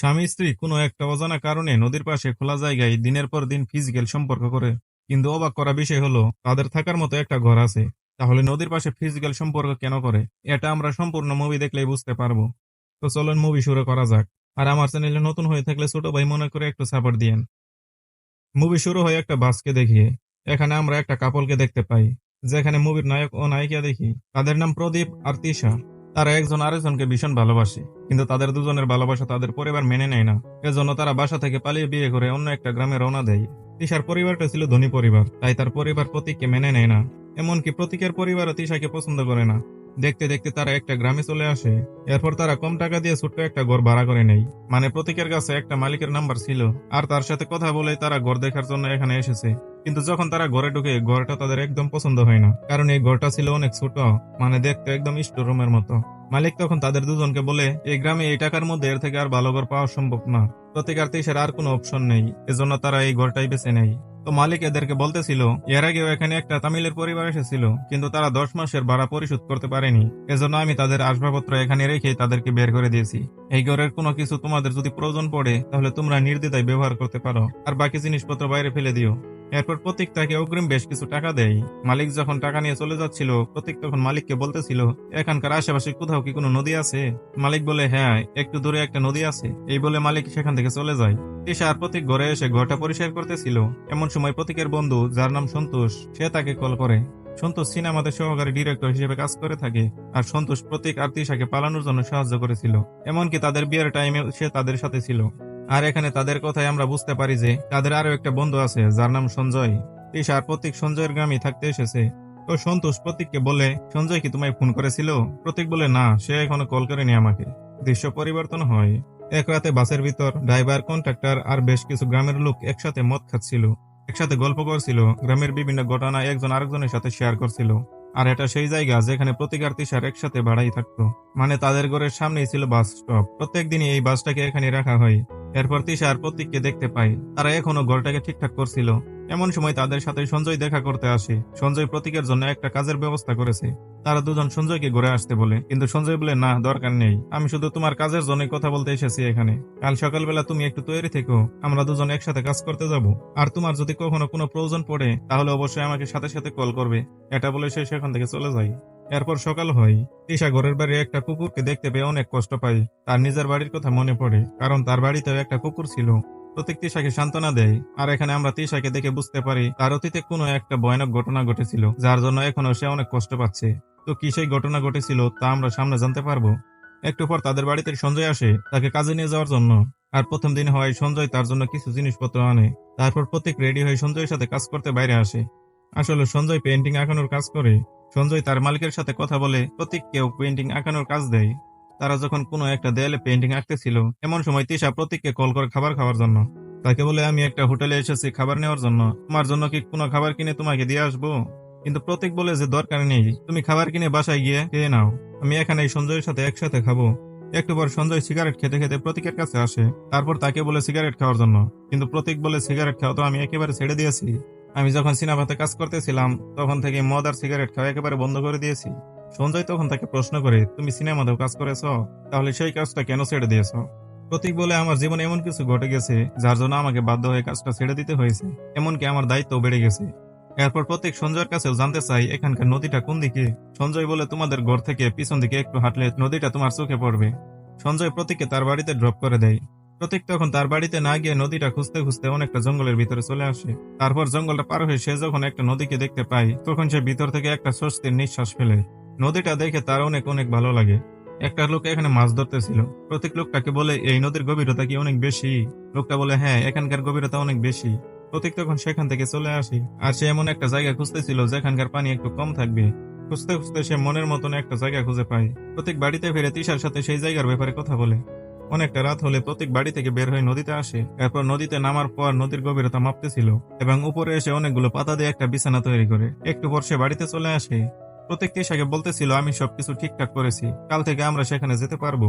স্বামী স্ত্রী কোনো একটা অজানা কারণে নদীর পাশে খোলা জায়গায় দিনের পর দিন ফিজিক্যাল সম্পর্ক করে। কিন্তু অবাক করা বিষয় হলো, তাদের থাকার মতো একটা ঘর আছে। তাহলে নদীর পাশে ফিজিক্যাল সম্পর্ক কেন করে? এটা আমরা সম্পূর্ণ মুভি দেখলেই বুঝতে পারব। তো চলুন মুভি শুরু করা যাক। আর আমার চ্যানেলে নতুন হয়ে থাকলে ছোট ভাই মনে করে একটু সাপোর্ট দিয়েন। মুভি শুরু হয় একটা বাসকে দেখিয়ে। এখানে আমরা একটা কাপলকে দেখতে পাই। যেখানে মুভির নায়ক ও নায়িকা দেখি। তাদের নাম প্রদীপ আর তিশা। তারা একজন আরেকজনকে ভীষণ ভালোবাসে, কিন্তু তাদের দুজনের ভালোবাসা তাদের পরিবার মেনে নেয় না। এজন্য তারা বাসা থেকে পালিয়ে বিয়ে করে অন্য একটা গ্রামে রওনা দেয়। তিশার পরিবারটা ছিল ধনী পরিবার, তাই তার পরিবার প্রতীককে মেনে নেয় না। এমনকি প্রতীকের পরিবারও তিশাকে পছন্দ করে না। দেখতে দেখতে তারা একটা গ্রামে চলে আসে। এরপর তারা কম টাকা দিয়ে ছোট্ট একটা ঘর ভাড়া করে নেই মানে প্রতীকের কাছে একটা মালিকের নাম্বার ছিল। আর তার সাথে কথা বলে তারা ঘর দেখার জন্য এখানে এসেছে। কিন্তু যখন তারা ঘরে ঢুকে, ঘরটা তাদের একদম পছন্দ হয় না। কারণ এই ঘরটা ছিল অনেক ছোট মানে দেখতে একদম স্টোর রুমের মতো। মালিক তখন তাদের দুজনকে বলে, এই গ্রামে এই টাকার মধ্যে এর থেকে আর ভালো ঘর পাওয়া সম্ভব না। প্রতীক আর তিসের আর কোনো অপশন নেই। এজন্য তারা এই ঘরটাই বেছে নেয়। তো মালিক এদেরকে বলতেছিল, এর আগেও এখানে একটা তামিলের পরিবার এসেছিল, কিন্তু তারা দশ মাসের ভাড়া পরিশোধ করতে পারেনি। এজন্য আমি তাদের আসবাবপত্র এখানে রেখে তাদেরকে বের করে দিয়েছি। এই ঘরের কোনো কিছু তোমাদের যদি প্রয়োজন পড়ে, তাহলে তোমরা নির্দ্বিধায় ব্যবহার করতে পারো। আর বাকি জিনিসপত্র বাইরে ফেলে দিও। এরপর প্রতীক তাকে অগ্রিম বেশ কিছু টাকা দেয়। মালিক যখন টাকা নিয়ে চলে যাচ্ছিল, প্রতীক তখন মালিককে বলতেছিল, এখানকার আশেপাশে কোথাও কি কোনো নদী আছে? মালিক বলে হ্যাঁ একটু দূরে একটা নদী আছে। এই বলে মালিক সেখান থেকে চলে যায়। তিশা আর প্রতীক ঘরে এসে ঘরটা পরিষ্কার করতেছিল। এমন সময় প্রতীকের বন্ধু, যার নাম সন্তোষ, সে তাকে কল করে। সন্তোষ সিনেমাতে সহকারী ডিরেক্টর হিসেবে কাজ করে থাকে, আর সন্তোষ প্রতীক আর তিশাকে পালানোর জন্য সাহায্য করেছিল। এমনকি তাদের বিয়ের টাইমে সে তাদের সাথে ছিল। আর এখানে তাদের কথায় আমরা বুঝতে পারি যে তাদের আরও একটা বন্ধু আছে, যার নাম সঞ্জয়। তিশা আর প্রতীক সঞ্জয়ের গ্রামে থাকতে এসেছে। তো সন্তোষ প্রতীককে বলে, সঞ্জয় কি তোমায় ফোন করেছিল? প্রতীক বলে, না, সে এখনও কল করেনি আমাকে। দৃশ্য পরিবর্তন হয়। এক রাতে বাসের ভিতর ড্রাইভার, কন্ট্রাক্টর আর বেশ কিছু গ্রামের লোক একসাথে মদ খাচ্ছিল। একসাথে গল্প করছিল। গ্রামের বিভিন্ন ঘটনা একজন আরেকজনের সাথে শেয়ার করছিল। আর এটা সেই জায়গা যেখানে প্রতিকার তিসার একসাথে ভাড়াই থাকতো। মানে তাদের ঘরের সামনেই ছিল বাস স্টপ প্রত্যেক দিনই এই বাসটাকে এখানে রাখা হয়। এরপর তিশা আর প্রতীককে দেখতে পাই তারা এখনও ঘরটাকে ঠিকঠাক করছিল। এমন সময় তাদের সাথে সঞ্জয় দেখা করতে আসে। সঞ্জয় প্রতীকের জন্য একটা কাজের ব্যবস্থা করেছে। তারা দুজন সঞ্জয়কে ঘুরে আসতে বলে, কিন্তু সঞ্জয় বলে, না, দরকার নেই। আমি শুধু তোমার কাজের জন্যই কথা বলতে এসেছি এখানে। কাল সকালবেলা তুমি একটু তৈরি থেকো। আমরা দুজন একসাথে কাজ করতে যাব। আর তোমার যদি কখনো কোনো প্রয়োজন পড়ে, তাহলে অবশ্যই আমাকে সাথে সাথে কল করবে। এটা বলে সে সেখান থেকে চলে যায়। এরপর সকাল হয়। তিশা ঘরের বাড়ি একটা কুকুরকে দেখতে পেয়ে অনেক কষ্ট পায়। তার নিজের বাড়ির কথা মনে পড়ে, কারণ তার বাড়িতেও একটা কুকুর ছিল। প্রত্যেক তিশাকে সান্ত্বনা দেয়, আর এখানে আমরা তিশাকে দেখে বুঝতে পারি, তার অতীতে কোনো একটা ভয়ানক ঘটনা ঘটেছিল, যার জন্য এখনও সে অনেক কষ্ট পাচ্ছে। তো কি সেই ঘটনা ঘটেছিল, তা আমরা সামনে জানতে পারব। একটু পর তাদের বাড়িতে সঞ্জয় আসে, তাকে কাজে নিয়ে যাওয়ার জন্য। আর প্রথম দিন হয়, সঞ্জয় তার জন্য কিছু জিনিসপত্র আনে। তারপর প্রত্যেক রেডি হয়ে সঞ্জয়ের সাথে কাজ করতে বাইরে আসে। আসলে সঞ্জয় পেন্টিং আঁকানোর কাজ করে। সঞ্জয় তার মালিকের সাথে কথা বলে প্রতীককেও পেন্টিং আঁকানোর কাজ দেয়। তারা যখন কোনো একটা দেয়ালে পেন্টিং আঁকতেছিল, এমন সময় তিশা প্রতীককে কল করে খাবার খাওয়ার জন্য। তাকে বলে, আমি একটা হোটেলে এসেছি খাবার নেওয়ার জন্য। তোমার জন্য কি কোনো খাবার কিনে তোমাকে দিয়ে আসব? কিন্তু প্রতীক বলে যে, দরকার নেই। তুমি খাবার কিনে বাসায় গিয়ে খেয়ে নাও। আমি এখানে সঞ্জয়ের সাথে একসাথে খাব। একটু পর সঞ্জয় সিগারেট খেতে খেতে প্রতীকের কাছে আসে। তারপর তাকে বলে সিগারেট খাওয়ার জন্য। কিন্তু প্রতীক বলে সিগারেট খাওয়া তো আমি একেবারে ছেড়ে দিয়েছি। আমি যখন সিনেমাতে কাজ করতেছিলাম, তখন থেকে মদ আর সিগারেট খাওয়া একেবারে বন্ধ করে দিয়েছি। সঞ্জয় তখন তাকে প্রশ্ন করে, তুমি সিনেমাতেও কাজ করেছ? তাহলে সেই কাজটা কেন ছেড়ে দিয়েছ? প্রতীক বলে, আমার জীবনে এমন কিছু ঘটে গেছে, যার জন্য আমাকে বাধ্য হয়ে কাজটা ছেড়ে দিতে হয়েছে, এমনকি আমার দায়িত্ব বেড়ে গেছে। এরপর প্রত্যেক সঞ্জয়ের কাছেও জানতে চাই এখানকার নদীটা কোন দিকে? সঞ্জয় বলে, তোমাদের ঘর থেকে পিছন দিকে একটু হাঁটলে নদীটা তোমার চোখে পড়বে। সঞ্জয় প্রতীককে তার বাড়িতে ড্রপ করে দেয়। প্রতীক তখন তার বাড়িতে না গিয়ে নদীটা খুঁজতে খুঁজতে অনেকটা জঙ্গলের ভিতরে চলে আসে। তারপর জঙ্গলটা পার হয়ে সে যখন একটা নদীকে দেখতে পায়, তখন সে ভিতর থেকে একটা স্বস্তির নিঃশ্বাস ফেলে। নদীটা দেখে তার অনেক অনেক ভালো লাগে। একটা লোক এখানে মাছ ধরতেছিল। প্রতীক লোকটাকে বলে, এই নদীর গভীরতা কি অনেক বেশি? লোকটা বলে হ্যাঁ এখানকার গভীরতা অনেক বেশি। প্রতীক তখন সেখান থেকে চলে আসে। আর সে এমন একটা জায়গা খুঁজতেছিল যেখানকার পানি একটু কম থাকবে। খুঁজতে খুঁজতে সে মনের মতন একটা জায়গা খুঁজে পায়। প্রতীক বাড়িতে ফিরে তিশার সাথে সেই জায়গার ব্যাপারে কথা বলে। অনেকটা রাত হলে প্রতীক বাড়ি থেকে বের হয়ে নদীতে আসে। এরপর নদীতে নামার পর নদীর গভীরতা মাপতেছিল এবং উপরে এসে অনেকগুলো পাতা দিয়ে একটা বিছানা তৈরি করে। একটু পর সে বাড়িতে চলে আসে। প্রত্যেক তিশাকে বলতেছিল, আমি সবকিছু ঠিকঠাক করেছি। কাল থেকে আমরা সেখানে যেতে পারব।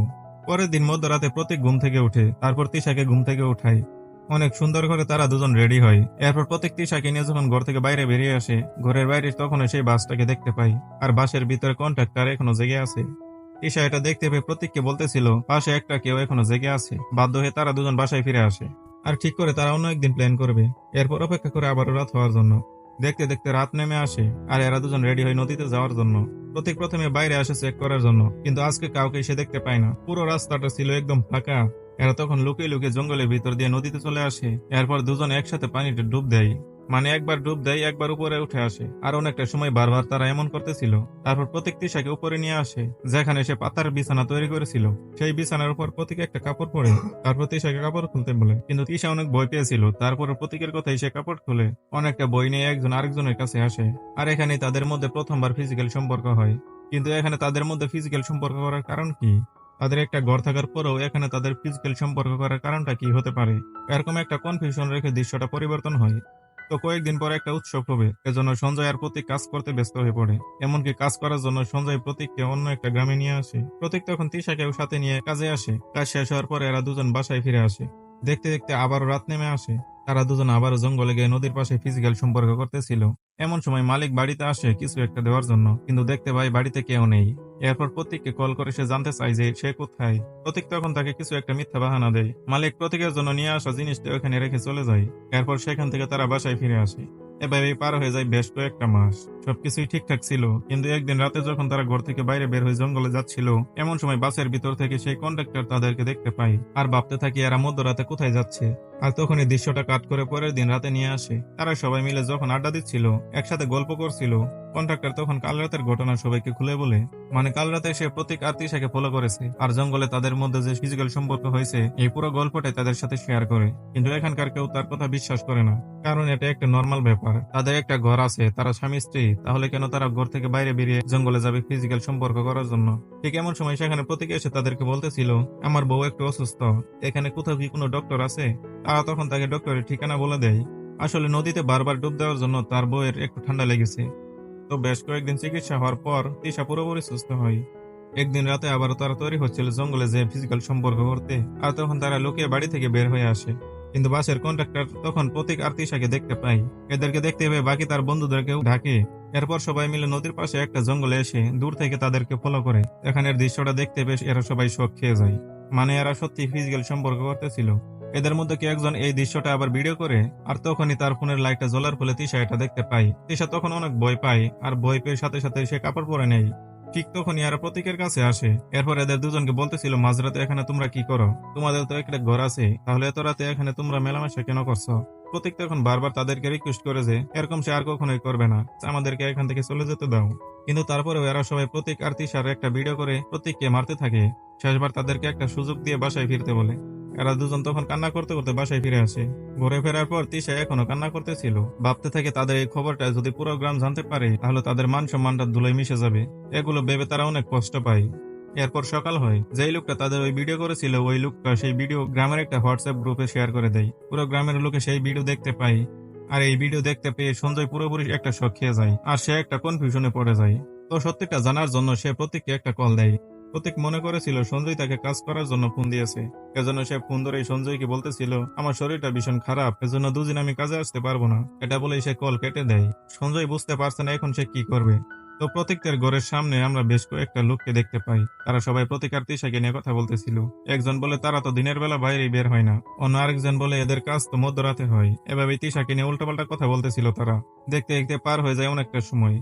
পরের দিন মধ্যরাতে প্রতীক ঘুম থেকে উঠে তারপর তিশাকে ঘুম থেকে উঠায়। অনেক সুন্দর করে তারা দুজন রেডি হয়। এরপর প্রত্যেক তিশাকে নিয়ে যখন ঘর থেকে বাইরে বেরিয়ে আসে, ঘরের বাইরে তখন সেই বাসটাকে দেখতে পাই আর বাসের ভিতরে কন্ট্রাক্টর এখনও জেগে আছে। ঈশা এটা দেখতে পেয়ে প্রতীককে বলতেছিল, পাশে একটা কেউ এখনও জেগে আছে। বাধ্য হয়ে তারা দুজন বাসায় ফিরে আসে। আর ঠিক করে তারা অন্য একদিন প্ল্যান করবে। এরপর অপেক্ষা করে আবারও রাত হওয়ার জন্য। দেখতে দেখতে রাত নেমে আসে, আর এরা দুজন রেডি হয়ে নদীতে যাওয়ার জন্য। প্রতীক প্রথমে বাইরে আসে চেক করার জন্য, কিন্তু আজকে কাউকে সে দেখতে পায় না। পুরো রাস্তাটা ছিল একদম ফাঁকা। এরা তখন লুকিয়ে লুকিয়ে জঙ্গলের ভিতর দিয়ে নদীতে চলে আসে। এরপর দুজন একসাথে পানিতে ডুব দেয়। মানে একবার ডুব দেয়, একবার উপরে উঠে আসে। আর অনেকটা সময় বারবার তারা এমন করতেছিল। তারপর প্রতীক তিশাকে উপরে নিয়ে আসে, যেখানে সে পাতার বিছানা তৈরি করেছিল। সেই বিছানার উপর প্রতীক একটা কাপড় পরে, তারপর তিশাকে কাপড় খুলতে বলে। কিন্তু তিশা অনেক ভয় পেয়েছিল। তারপর প্রতীকের কথাই সে কাপড় খুলে। অনেকটা বই নিয়ে একজন আরেকজনের কাছে আসে। আর এখানে তাদের মধ্যে প্রথমবার ফিজিক্যাল সম্পর্ক হয়। কিন্তু এখানে তাদের মধ্যে ফিজিক্যাল সম্পর্ক করার কারণ কি? তাদের একটা ঘর থাকার পরেও এখানে তাদের ফিজিক্যাল সম্পর্ক করার কারণটা কি হতে পারে? এরকম একটা কনফিউশন রেখে দৃশ্যটা পরিবর্তন হয়। তো কয়েকদিন পরে একটা উৎসব হবে। এজন্য সঞ্জয় আর প্রতীক কাজ করতে ব্যস্ত হয়ে পড়ে। এমনকি কাজ করার জন্য সঞ্জয় প্রতীককে অন্য একটা গ্রামে নিয়ে আসে। প্রতীক তখন তিশাকেও সাথে নিয়ে কাজে আসে। কাজ শেষ হওয়ার পরে এরা দুজন বাসায় ফিরে আসে। দেখতে দেখতে আবারও রাত নেমে আসে। তারা দুজন আবার জঙ্গলে গিয়ে নদীর পাশে ফিজিক্যাল সম্পর্ক করতেছিল। এমন সময় মালিক বাড়িতে আসে কিছু একটা দেওয়ার জন্য, কিন্তু দেখতে পাই বাড়িতে কেউ নেই। এরপর প্রতীককে কল করে সে জানতে চায় যে সে কোথায়। প্রতীক তখন তাকে কিছু একটা মিথ্যা বাহানা দেয়। মালিক প্রতীকের জন্য নিয়ে আসা জিনিসটা ওখানে রেখে চলে যায়। এরপর সেখান থেকে তারা বাসায় ফিরে আসে। এভাবে পার হয়ে যায় বেশ কয়েকটা মাস। সবকিছুই ঠিকঠাক ছিল, কিন্তু একদিন রাতে যখন তারা ঘর থেকে বাইরে বের হয়ে জঙ্গলে যাচ্ছিল, এমন সময় বাসের ভিতর থেকে সেই কন্ডাক্টর তাদেরকে দেখতে পায় আর ভাবতে থাকি এরা মধ্যরাতে কোথায় যাচ্ছে। আর তখন এই দৃশ্যটা কাট করে পরের দিন রাতে নিয়ে আসে। তারা সবাই মিলে যখন আড্ডা দিচ্ছিল, একসাথে গল্প করছিল। কন্ট্রাক্টর তখন কাল রাতের ঘটনা সবাইকে খুলে বলে মানে কাল রাতে সে প্রতীক আর তিশাকে ফলো করেছে, আর জঙ্গলে তাদের মধ্যে যে ফিজিক্যাল সম্পর্ক হয়েছে, এই পুরো গল্পটাই তাদের সাথে শেয়ার করে। কিন্তু এখানকার কেউ তার কথা বিশ্বাস করে না। কারণ এটা একটা নর্মাল ব্যাপার। তাদের একটা ঘর আছে, তারা স্বামী, স্ত্রী তাহলে কেন তারা ঘর থেকে বাইরে বেরিয়ে জঙ্গলে যাবে ফিজিক্যাল সম্পর্ক করার জন্য? ঠিক এমন সময় সেখানে প্রতীক এসে তাদেরকে বলতেছিল, আমার বউ একটু অসুস্থ। এখানে কোথাও কি কোনো ডক্টর আছে? তারা তখন তাকে ডক্টরের ঠিকানা বলে দেয়। আসলে নদীতে বারবার ডুব দেওয়ার জন্য তার বউয়ের একটু ঠান্ডা লেগেছে। তো বেশ কয়েকদিন চিকিৎসা হওয়ার পর তিশা পুরোপুরি সুস্থ হয়। একদিন রাতে আবারও তারা তৈরি হচ্ছিল জঙ্গলে যে ফিজিক্যাল সম্পর্ক করতে। আর তখন তারা লুকিয়ে বাড়ি থেকে বের হয়ে আসে। কিন্তু বাসের কন্ডাক্টর তখন প্রতীক আর তিশাকে দেখতে পাই এদেরকে দেখতে পেয়ে বাকি তার বন্ধুদেরকেও ডাকে। এরপর সবাই মিলে নদীর পাশে একটা জঙ্গলে এসে দূর থেকে তাদেরকে ফলো করে। এখানের দৃশ্যটা দেখতে বেশ এরা সবাই শোক খেয়ে যায়। মানে এরা সত্যি ফিজিক্যাল সম্পর্ক করতেছিল। এদের মধ্যে কি একজন এই দৃশ্যটা আবার ভিডিও করে, আর তখনই তার ফোনের লাইটটা জ্বলার ফলে তিশা এটা দেখতে পাই তিশা তখন অনেক ভয় পায়, আর ভয় পেয়ে সাথে সাথে সে কাপড় পরে নেই ঠিক তখনই আর প্রতীকের কাছে আসে। এরপর এদের দুজনকে বলতেছিল, মাঝরাতে এখানে তোমরা কি করো? তোমাদের তো একটা ঘর আছে। তাহলে এত রাতে এখানে তোমরা মেলামেশা কেন করছ? প্রতীক তখন বারবার তাদেরকে রিকোয়েস্ট করে যে, এরকম সে আর কখনোই করবে না। আমাদেরকে এখান থেকে চলে যেতে দাও। কিন্তু তারপরেও এরা সবাই প্রতীক আর তিশার একটা ভিডিও করে প্রতীককে মারতে থাকে। শেষবার তাদেরকে একটা সুযোগ দিয়ে বাসায় ফিরতে বলে। এরা দুজন তখন কান্না করতে করতে বাসায় ফিরে আসে। ঘুরে ফেরার পর তিশা এখনও কান্না করতেছিল। ভাবতে থাকে তাদের এই খবরটা যদি পুরো গ্রাম জানতে পারে, তাহলে তাদের মান সম্মানটা ধুলোয় মিশে যাবে। এগুলো ভেবে তারা অনেক কষ্ট পায়। এরপর সকাল হয়। যেই লোকটা তাদের ওই ভিডিও করেছিল, ওই লোকটা সেই ভিডিও গ্রামের একটা হোয়াটসঅ্যাপ গ্রুপে শেয়ার করে দেয়। পুরো গ্রামের লোকে সেই ভিডিও দেখতে পায়। আর এই ভিডিও দেখতে পেয়ে সঞ্জয় পুরোপুরি একটা শখ খেয়ে যায়। আর সে একটা কনফিউশনে পড়ে যায়। তো সত্যিটা জানার জন্য সে প্রতীককে একটা কল দেয়। প্রতীক মনে করেছিল, সঞ্জয় তাকে কাজ করার জন্য ফোন দিয়েছে। এজন্য সে ফোন ধরে সঞ্জয়কে বলতেছিল, আমার শরীরটা ভীষণ খারাপ, এজন্য দুদিন আমি কাজে আসতে পারব না। এটা বলে সে কল কেটে দেয়। সঞ্জয় বুঝতে পারছে না এখন সে কি করবে। তো প্রতীকের ঘরের সামনে আমরা বেশ কয়েকটা লোককে দেখতে পাই। তারা সবাই প্রতিকার তিশাকে নিয়ে কথা বলতেছিল। একজন বলে, তারা তো দিনের বেলা বাইরে বের হয় না। অন্য আরেকজন বলে, এদের কাজ তো মধ্যরাতে হয়। এভাবে তিশাকে নিয়ে উল্টাপাল্টা কথা বলতেছিল তারা। দেখতে দেখতে পার হয়ে যায় অনেকটা সময়।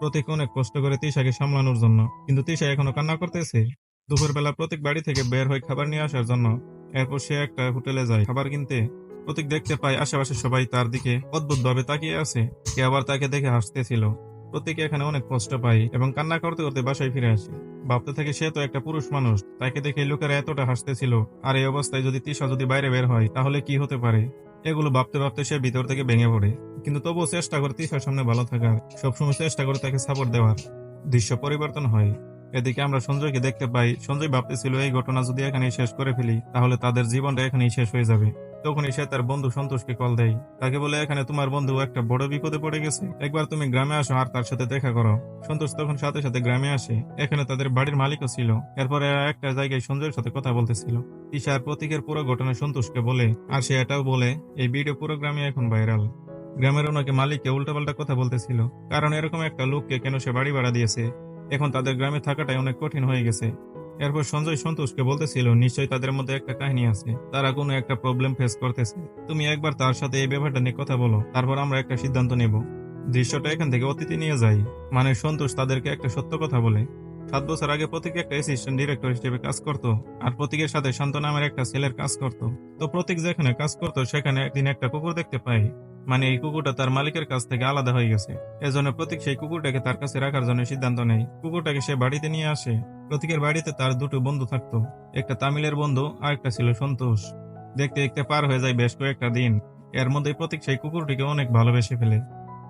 প্রতীক অনেক কষ্ট করে তিশাকে সামলানোর জন্য। কিন্তু তিশা এখনও কান্না করতেছে। দুপুরবেলা প্রতীক বাড়ি থেকে বের হয়ে খাবার নিয়ে আসার জন্য এরপর সে একটা হোটেলে যায়। খাবার কিনতে প্রতীক দেখতে পায় আশেপাশে সবাই তার দিকে অদ্ভুত ভাবে তাকিয়ে আছে। কে আবার তাকে দেখে হাসতেছিল। প্রতীক এখানে অনেক কষ্ট পায় এবং কান্না করতে করতে বাসায় ফিরে আসে। ভাবতে থাকে সে তো একটা পুরুষ মানুষ। তাকে দেখে লোকেরা এতটা হাসতেছিল। আর এই অবস্থায় যদি তিশা যদি বাইরে বের হয়, তাহলে কি হতে পারে? এগুলো ভাবতে ভাবতে সে ভিতর থেকে ভেঙে পড়ে। কিন্তু তবুও চেষ্টা করে তিশার সামনে ভালো থাকার সবসময় চেষ্টা করে তাকে সাপোর্ট দেওয়ার দৃশ্য পরিবর্তন হয়। এদিকে আমরা সঞ্জয়কে দেখতে পাই, সঞ্জয় ভাবতেছিল, এই ঘটনা যদি এখানেই শেষ করে ফেলি, তাহলে তাদের জীবনটা এখানেই শেষ হয়ে যাবে। তখনই সে তার বন্ধু সন্তোষকে কল দেয়। তাকে বলে, এখানে তোমার বন্ধু একটা বড় বিপদে পড়ে গেছে। একবার তুমি গ্রামে আসো আর তার সাথে দেখা করো। সন্তোষ তখন সাথে সাথে গ্রামে আসে। এখানে তাদের বাড়ির মালিকও ছিল। এরপরে একটা জায়গায় সঞ্জয়ের সাথে কথা বলতেছিল। ঈশার প্রতীকের পুরো ঘটনা সন্তোষকে বলে, আর সে এটাও বলে, এই ভিডিও পুরো গ্রামে এখন ভাইরাল। গ্রামের ওনাকে মালিককে উল্টাপাল্টা কথা বলতেছিল, কারণ এরকম একটা লোককে কেন সে বাড়ি ভাড়া দিয়েছে? এখন তাদের গ্রামে থাকাটাই অনেক কঠিন হয়ে গেছে। এরপর সঞ্জয় সন্তোষকে বলতেছিল, নিশ্চয়ই তাদের মধ্যে একটা কাহিনী আছে। তারা কোনো একটা প্রবলেম ফেস করতেছে। তুমি একবার তার সাথে এই ব্যাপারটা নিয়ে কথা বলো, তারপর আমরা একটা সিদ্ধান্ত নেব। দৃশ্যটা এখান থেকে অতীতে নিয়ে যাই। মানে সন্তোষ তাদেরকে একটা সত্য কথা বলে। সাত বছর আগে প্রতীক একটা অ্যাসিস্ট্যান্ট ডিরেক্টর হিসেবে কাজ করত, আর প্রতীকের সাথে শান্ত নামের একটা ছেলের কাজ করত। তো প্রতীক যেখানে কাজ করত, সেখানে একদিন একটা কুকুর দেখতে পাই মানে এই কুকুরটা তার মালিকের কাছ থেকে আলাদা হয়ে গেছে। এজন্য প্রতীক সেই কুকুরটাকে তার কাছে রাখার জন্য সিদ্ধান্ত নেয়। কুকুরটাকে সে বাড়িতে নিয়ে আসে। প্রতীকের বাড়িতে তার দুটো বন্ধু থাকতো। একটা তামিলের বন্ধু আর একটা ছিল সন্তোষ। দেখতে দেখতে পার হয়ে যায় বেশ কয়েকটা দিন। এর মধ্যে প্রতীক সেই কুকুরটিকে অনেক ভালোবেসে ফেলে।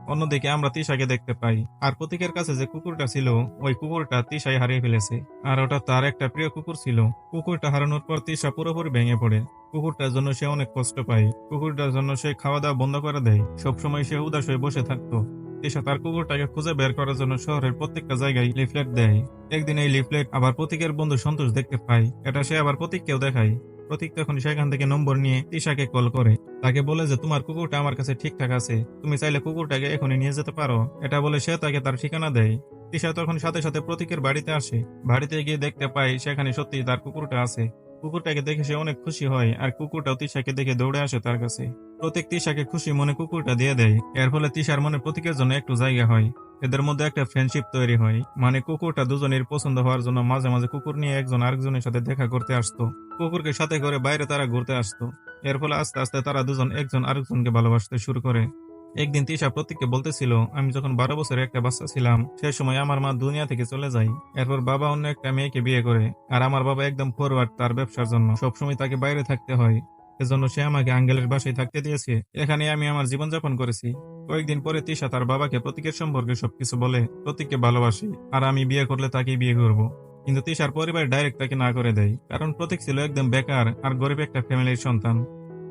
অন্যদিকে আমরা তিশাকে দেখতে পাই। আর প্রতীকের কাছে যে কুকুরটা ছিল, ওই কুকুরটা তিশাই হারিয়ে ফেলেছে। আর ওটা তার একটা প্রিয় কুকুর ছিল। কুকুরটা হারানোর পর তিশা পুরোপুরি ভেঙে পড়ে। কুকুরটার জন্য সে অনেক কষ্ট পায়। কুকুরটার জন্য সে খাওয়া দাওয়া বন্ধ করে দেয়। সবসময় সে উদাস হয়ে বসে থাকতো। তিশা তার কুকুরটাকে খুঁজে বের করার জন্য শহরের প্রত্যেকটা জায়গায় লিফলেট দেয়। একদিন এই লিফলেট আবার প্রতীকের বন্ধু সন্তোষ দেখতে পায়। এটা সে আবার প্রতীককেও দেখায়। প্রতীক তখন সেখান থেকে নম্বর নিয়ে তিশাকে কল করে। তাকে বলে যে, তোমার কুকুরটা আমার কাছে ঠিকঠাক আছে। তুমি চাইলে কুকুরটাকে এখনই নিয়ে যেতে পারো। এটা বলে সে তাকে তার ঠিকানা দেয়। তিশা তখন সাথে সাথে প্রতীকের বাড়িতে আসে। বাড়িতে গিয়ে দেখতে পায় সেখানে সত্যি তার কুকুরটা আছে। কুকুরটাকে দেখে সে অনেক খুশি হয় আর কুকুরটাও তিশাকে দেখে দৌড়ে আসে তার কাছে। প্রতীক তিশাকে খুশি মনে কুকুরটা দিয়ে দেয়। এর ফলে তিশার মনে প্রতীকের জন্য একটু জায়গা হয়। এদের মধ্যে একটা ফ্রেন্ডশিপ তৈরি হয়। মানে কুকুরটা দুজনের পছন্দ হওয়ার জন্য মাঝে মাঝে কুকুর নিয়ে একজন আরেকজনের সাথে দেখা করতে আসতো। কুকুরকে সাথে করে বাইরে তারা ঘুরতে আসতো। এর ফলে আস্তে আস্তে তারা দুজন একজন আরেকজনকে ভালোবাসতে শুরু করে। একদিন তিশা প্রতীককে বলতেছিল, আমি যখন বারো বছরের একটা বাচ্চা ছিলাম, সে সময় আমার মা দুনিয়া থেকে চলে যায়। এরপর বাবা অন্য একটা মেয়েকে বিয়ে করে। আর আমার বাবা একদম ফরওয়ার্ড তার ব্যবসার জন্য। সবসময় তাকে বাইরে থাকতে হয়। এজন্য সে আমাকে আঙ্গেলের বাসায় থাকতে দিয়েছে। এখানে আমি আমার জীবনযাপন করেছি। কয়েকদিন পরে তিশা তার বাবাকে প্রতীকের সম্পর্কে সবকিছু বলে, প্রতীককে ভালোবাসি, আর আমি বিয়ে করলে তাকেই বিয়ে করব। কিন্তু তিশার পরিবার ডাইরেক্ট তাকে না করে দেয়, কারণ প্রতীক ছিল একদম বেকার আর গরিব একটা ফ্যামিলির সন্তান।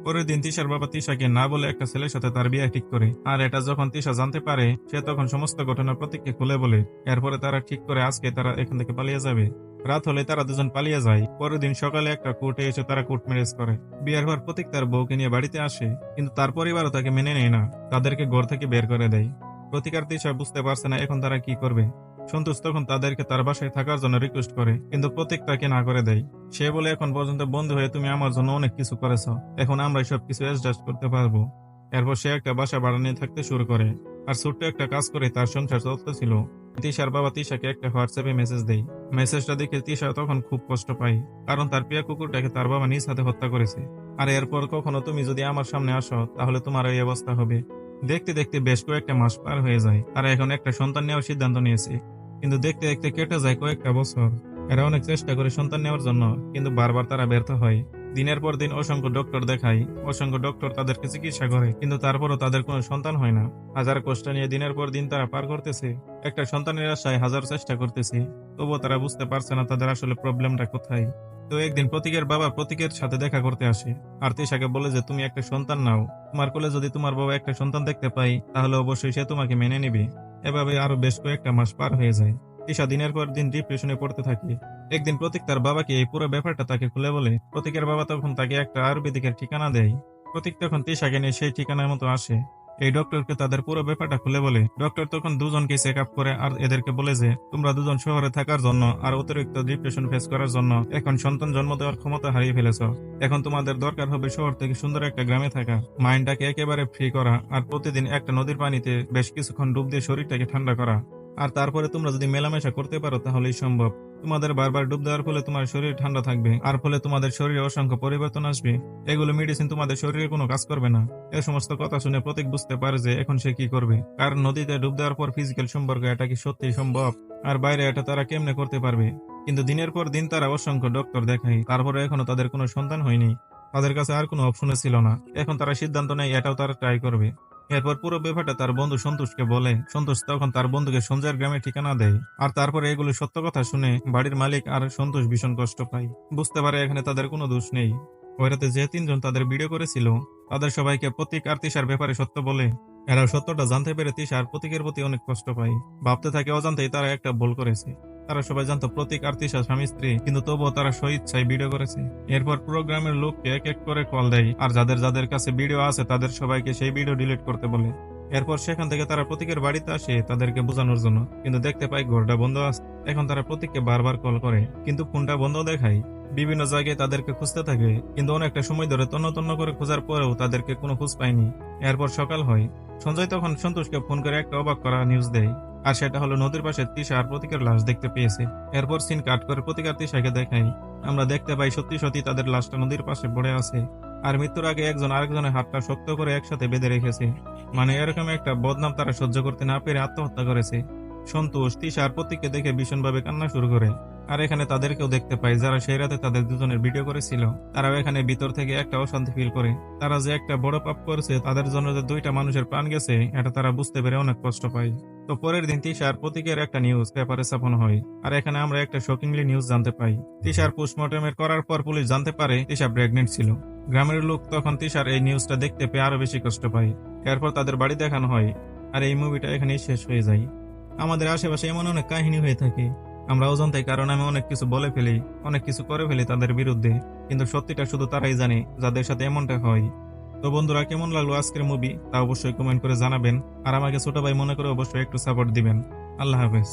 পরের দিন তিশার বাবা তিশাকে না বলে একটা ছেলের সাথে তার বিয়ে ঠিক করে। আর এটা যখন তিশা জানতে পারে, সে তখন সমস্ত ঘটনা প্রতীককে খুলে বলে। এরপরে তারা ঠিক করে আজকে তারা এখান থেকে পালিয়ে যাবে। রাত হলে তারা দুজন পালিয়ে যায়। পরের দিন সকালে একটা কোর্টে এসে তারা কোর্ট ম্যারেজ করে। বিয়ের পর প্রতীক তার বউকে নিয়ে বাড়িতে আসে, কিন্তু তার পরিবারও তাকে মেনে নেয় না। তাদেরকে ঘর থেকে বের করে দেয়। প্রতিকার তিশা বুঝতে পারছে না এখন তারা কি করবে। সন্তোষ তখন তাদেরকে তার বাসায় থাকার জন্য রিকোয়েস্ট করে, কিন্তু প্রতীক তাকে না করে দেয়। সে বলে, এখন পর্যন্ত বন্ধু হয়ে তুমি আমার জন্য অনেক কিছু করেছ। এখন আমরা সব কিছু অ্যাডজাস্ট করতে পারব। এরপর সে একটা বাসা ভাড়া নিয়ে থাকতে শুরু করে, আর ছোট্ট একটা কাজ করে তার সংসার চলতেছিল তিশার বাবা তিশাকে একটা হোয়াটসঅ্যাপে মেসেজ দেয়। মেসেজটা দেখে তিশা তখন খুব কষ্ট পায়, কারণ তার প্রিয় কুকুরটাকে তার বাবা নিজ হাতে হত্যা করেছে। আর এরপর কখনো তুমি যদি আমার সামনে আসো, তাহলে তোমার এই অবস্থা হবে। দেখতে দেখতে বেশ কয়েকটা মাস পার হয়ে যায়। তারা এখন একটা সন্তান নেওয়ার সিদ্ধান্ত নিয়েছে। কিন্তু দেখতে দেখতে কেটে যায় কয়েকটা বছর। এরা অনেক চেষ্টা করে সন্তান নেওয়ার জন্য, কিন্তু বারবার তারা ব্যর্থ হয়। দিনের পর দিন অসংখ্য ডক্টর দেখায়, অসংখ্য ডক্টর তাদেরকে চিকিৎসা করে, কিন্তু তারপরও তাদের কোনো সন্তান হয় না। হাজার কষ্ট নিয়ে দিনের পর দিন তারা পার করতেছে, একটা সন্তানের আশায় হাজার চেষ্টা করতেছে, তবুও তারা বুঝতে পারছে না তাদের আসলে প্রবলেমটা কোথায়। তো একদিন প্রতীকের বাবা প্রতীকের সাথে দেখা করতে আসে, আর তিশাকে বলে যে, তুমি একটা সন্তান নাও। তোমার কোলে যদি তোমার বাবা একটা সন্তান দেখতে পাই তাহলে অবশ্যই সে তোমাকে মেনে নেবে। এভাবে আরও বেশ কয়েকটা মাস পার হয়ে যায়। তিশা দিনের পর দিন ডিপ্রেশনে পড়তে থাকে। একদিন প্রতীক তার বাবাকে এই পুরো ব্যাপারটা তাকে খুলে বলে, প্রতীকের বাবা তখন তাকে একটা আয়ুর্বেদিকের ঠিকানা দেয়। প্রতীক তখন তিশাকে নিয়ে সেই ঠিকানার মতো আসে। এই ডক্টরকে তাদের পুরো ব্যাপারটা খুলে বলে। ডক্টর তখন দুজনকে চেক আপ করে আর এদেরকে বলে যে, তোমরা দুজন শহরে থাকার জন্য আর অতিরিক্ত ডিপ্রেশন ফেস করার জন্য এখন সন্তান জন্ম দেওয়ার ক্ষমতা হারিয়ে ফেলেছ। এখন তোমাদের দরকার হবে শহর থেকে সুন্দর একটা গ্রামে থাকা। মাইন্ডটাকে একেবারে ফ্রি করা আর প্রতিদিন একটা নদীর পানিতে বেশ কিছুক্ষণ ডুব দিয়ে শরীরটাকে ঠান্ডা করা। আর তারপরে তোমরা যদি মেলামেশা করতে পারো, তাহলেই সম্ভব। তোমাদের বারবার ডুব দেওয়ার ফলে তোমার শরীর ঠান্ডা থাকবে, আর ফলে তোমাদের শরীরে অসংখ্য পরিবর্তন আসবে। এগুলো মেডিসিন তোমাদের শরীরে কোনো কাজ করবে না। এ সমস্ত কথা শুনে প্রতীক বুঝতে পারে যে এখন সে কি করবে। কারণ নদীতে ডুব দেওয়ার পর ফিজিক্যাল সম্পর্ক এটা কি সত্যি সম্ভব? আর বাইরে এটা তারা কেমনে করতে পারবে? কিন্তু দিনের পর দিন তারা অসংখ্য ডক্টর দেখায়, তারপরে এখনও তাদের কোনো সন্তান হয়নি। তাদের কাছে আর কোনো অপশনে ছিল না। এখন তারা সিদ্ধান্ত নেয়, এটাও তারা ট্রাই করবে। এরপর পুরো ব্যাপারটা তার বন্ধু সন্তোষকে বলে। সন্তোষ তখন তার বন্ধুকে সঞ্জয়ের গ্রামে ঠিকানা দেয়। আর তারপরে এগুলো সত্য কথা শুনে বাড়ির মালিক আর সন্তোষ ভীষণ কষ্ট পায়। বুঝতে পারে এখানে তাদের কোনো দোষ নেই। ওই রাতে যে তিনজন তাদের ভিডিও করেছিল, তাদের সবাইকে প্রতীক আর তিশার ব্যাপারে সত্য বলে। এরা সত্যটা জানতে পেরে তিশার প্রতীকের প্রতি অনেক কষ্ট পায়। ভাবতে থাকে অজান্তেই তারা একটা ভুল করেছে। তারা সবাই জানতো প্রতীক আর তিশা স্বামী স্ত্রী, কিন্তু তবুও তারা স্বইচ্ছায় ভিডিও করেছে। এরপর প্রোগ্রামের লোককে এক এক করে কল দেয়, আর যাদের যাদের কাছে ভিডিও আছে তাদের সবাইকে সেই ভিডিও ডিলিট করতে বলে। এরপর সেখান থেকে তারা প্রতীকের বাড়িতে আসে তাদেরকে বোঝানোর জন্য। কিন্তু দেখতে পায় ঘরটা বন্ধ আছে। এখন তারা প্রতীককে বারবার কল করে, কিন্তু ফোনটা বন্ধ দেখায়। বিভিন্ন জায়গায় তাদেরকে খুঁজতে থাকে, কিন্তু অনেকটা সময় ধরে তন্ন তন্ন করে খোঁজার পরেও তাদেরকে কোনো খোঁজ পায়নি। এরপর সকাল হয়। সঞ্জয় তখন সন্তোষকে ফোন করে একটা অবাক করা নিউজ দেয়। আর সেটা হলো নদীর পাশে তৃষা আর প্রতীকের লাশ দেখতে পেয়েছে। এরপর সিন কাট করে প্রতীকার তৃষাকে দেখাই আমরা দেখতে পাই সত্যি সত্যি তাদের লাশটা নদীর পাশে পড়ে আছে। আর মৃত্যুর আগে একজন আরেকজনের হাতটা শক্ত করে একসাথে বেঁধে রেখেছে। মানে এরকম একটা বদনাম তারা সহ্য করতে না পেরে আত্মহত্যা করেছে। সন্তোষ তৃষা আর প্রতীককে দেখে ভীষণভাবে কান্না শুরু করে। আর এখানে তাদেরকেও দেখতে পাই যারা সেই রাতে তাদের দুজনের ভিডিও করেছিল। তারাও এখানে ভিতর থেকে একটা অশান্তি ফিল করে। তারা যে একটা বড় পাপ করেছে, তাদের জন্য যে দুইটা মানুষের প্রাণ গেছে, এটা তারা বুঝতে পেরে অনেক কষ্ট পায়। তো পরের দিন তিশার প্রতীকের একটা নিউজ পেপারে ছাপানো হয়। আর এখানে আমরা একটা শকিংলি নিউজ জানতে পাই। তিশার পোস্টমর্টমের করার পর পুলিশ জানতে পারে তিশা প্রেগনেন্ট ছিল। গ্রামের লোক তখন তিশার এই নিউজটা দেখতে পেয়ে আরও বেশি কষ্ট পায়। এরপর তাদের বাড়ি দেখানো হয় আর এই মুভিটা এখানেই শেষ হয়ে যায়। আমাদের আশেপাশে এমন অনেক কাহিনী হয়ে থাকে। আমরা অজান্তাই কারণ আমি অনেক কিছু বলে ফেলি, অনেক কিছু করে ফেলি তাদের বিরুদ্ধে, কিন্তু সত্যিটা শুধু তারাই জানে, যাদের সাথে এমনটা হয়। তো বন্ধুরা, কেমন লাগল আজকের মুভি তা অবশ্যই কমেন্ট করে জানাবেন। আর আমাকে ছোট ভাই মনে করে অবশ্যই একটু সাপোর্ট দিবেন। আল্লাহ হাফেজ।